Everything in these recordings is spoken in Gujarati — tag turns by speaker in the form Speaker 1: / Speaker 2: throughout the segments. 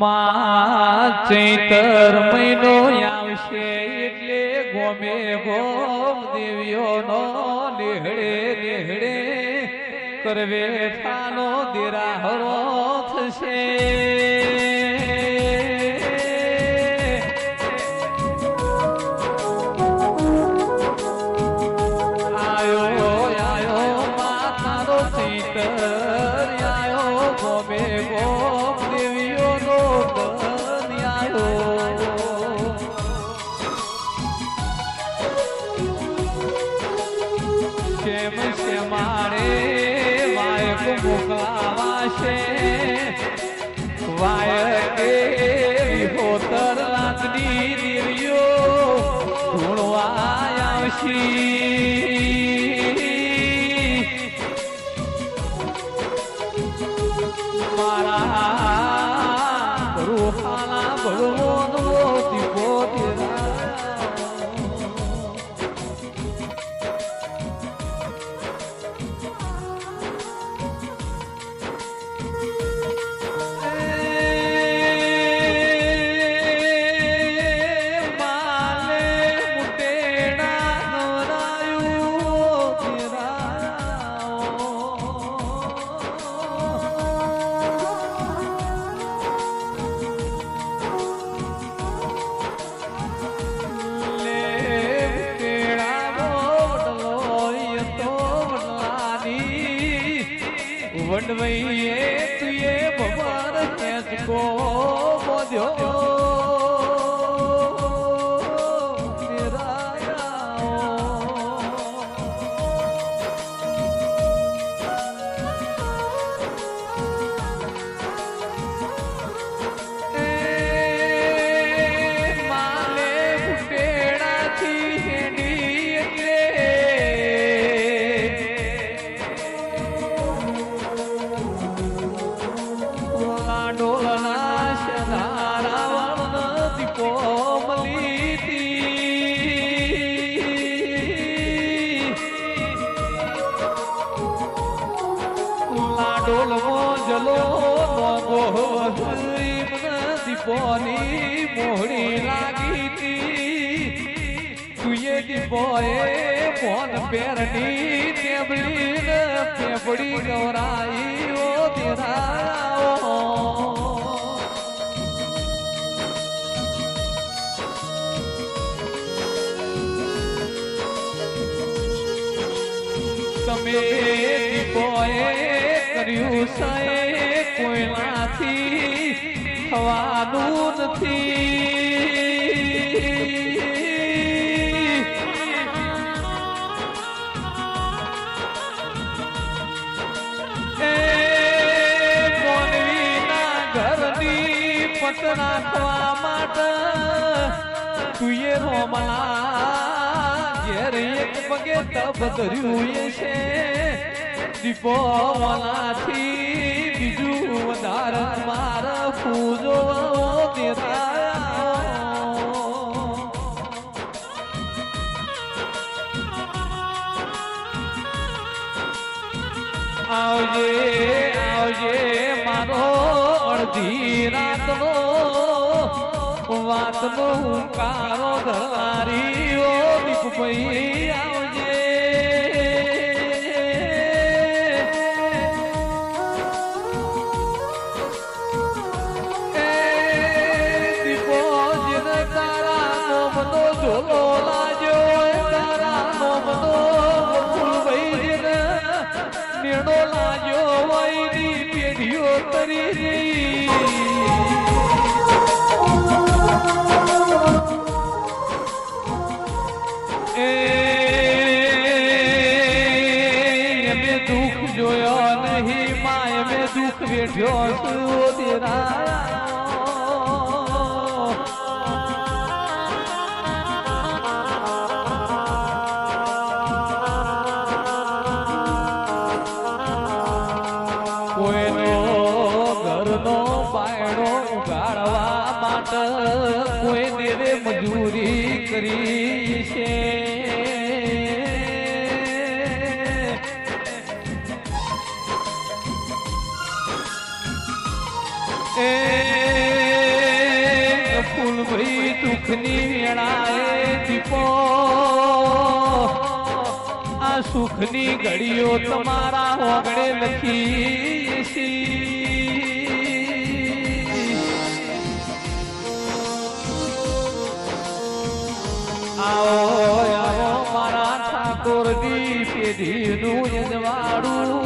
Speaker 1: માં ચૈતર મહિનો આવશે એટલે ગોમે ગોમ દેવીઓનો લેહડે લેહડે કરવે ઠાનો દેરાહરો થશે વાયક મોકલાવાશે વાયક વિહોતર લાગની દેવીઓ ઢૂંઢવા વડવઈએ તુએ ભગવાન ખેંચકો બોધ્યો મોજલો નોગો દીપોની મોહડી લાગી તી તુએ દીપોએ ફોન પેરની ટેબલી ને પેપડી ગવરાઈ ઓ તેરા તમે દીપોએ કર્યું કોઈનાથી થવાનું નથી. એ મોનવીના ઘરની માટે તુએ રોમલા ઘેર એક પગે તપ ધર્યું છે. દીપો વાલાથી બીજું વધારે માર પૂજો આવજે આવજે મારો અડધી રાતનો વાતનો હુંકારો રહી એ દુઃખ જોયો નહીં માય મેં દુઃખ વેઠ્યો છું તેરા ઉગાડવા માટે કોઈ દેવે મજૂરી કરી છે એ સુખની વેળાએ દીપો આ સુખની ઘડીઓ તમારા ઓગળે લખી છી. પેઢીનું યજવાડું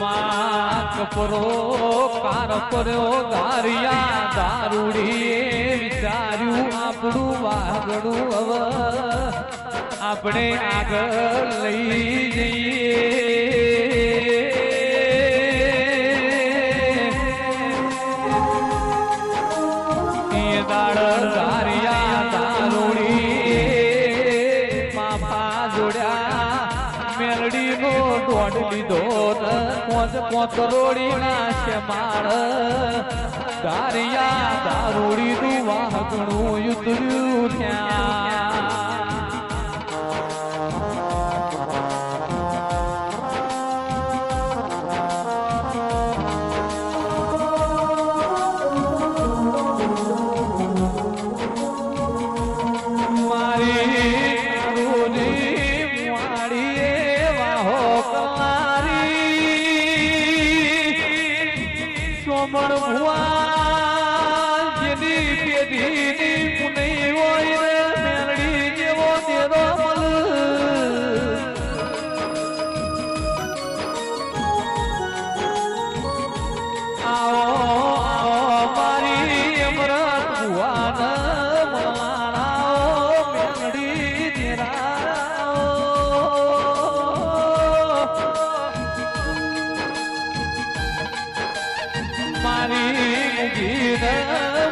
Speaker 1: માં કપરો કાર પર્યો ગારિયા દારૂડીએ વિચાર્યું આપણું વાગડું હવે આપણે આગળ લઈ જઈએ. કોચ કોતરોડી ના શેમાળ. ગારિયા દારૂડી નું વાહકણું ઉતર્યું ત્યાં yedini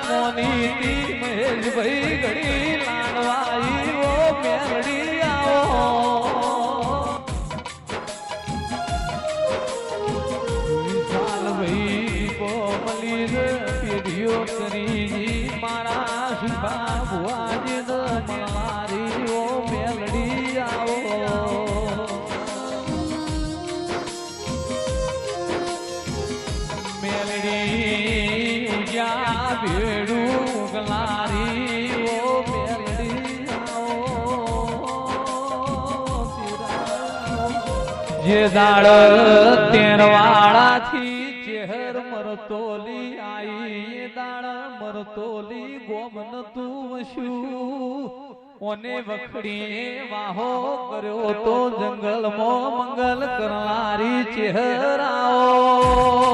Speaker 1: મોની મહેશભાઈ ઘડી જે દાળ તેરવાળા થી ચેહર મરતોલી આઈ દાળ મરતોલી ગોમન તું શું ઓને વખડી વાહો કર્યો તો જંગલમાં મંગલ કરનારી ચેહરાઓ.